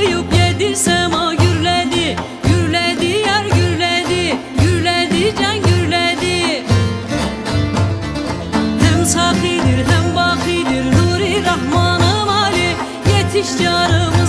Kıyıp yedi sema gürledi. Gürledi yer gürledi. Gürledi can gürledi. Hem sakidir hem bakidir. Nuri Rahmanım Ali Yetiş canım.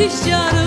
ihtişcara